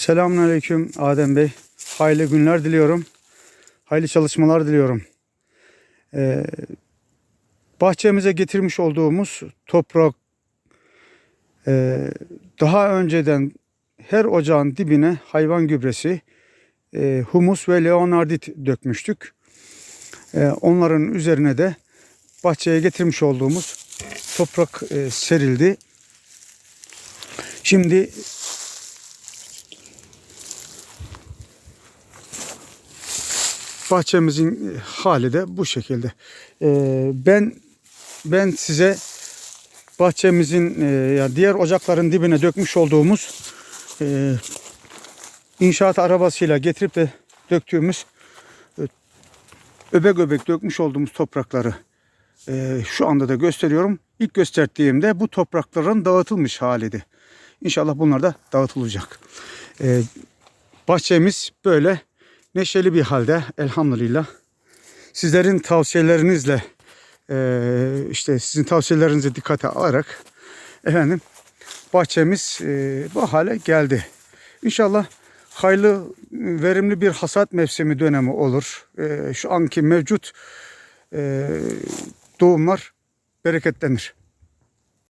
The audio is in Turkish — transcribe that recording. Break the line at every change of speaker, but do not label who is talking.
Selamünaleyküm Adem Bey. Hayırlı günler diliyorum. Hayırlı çalışmalar diliyorum. Ee, bahçemize getirmiş olduğumuz toprak e, daha önceden her ocağın dibine hayvan gübresi, e, humus ve leonardit dökmüştük. E, onların üzerine de bahçeye getirmiş olduğumuz toprak e, serildi. Şimdi bahçemizin hali de bu şekilde. Ee, ben ben size bahçemizin e, ya diğer ocakların dibine dökmüş olduğumuz e, inşaat arabasıyla getirip de döktüğümüz e, öbek öbek dökmüş olduğumuz toprakları e, şu anda da gösteriyorum. İlk gösterdiğimde bu toprakların dağıtılmış haliydi. İnşallah bunlar da dağıtılacak. E, bahçemiz böyle neşeli bir halde elhamdülillah. Sizlerin tavsiyelerinizle eee, işte sizin tavsiyelerinizi dikkate alarak efendim bahçemiz eee, bu hale geldi. İnşallah hayırlı verimli bir hasat mevsimi dönemi olur. Eee, şu anki mevcut doğumlar bereketlenir.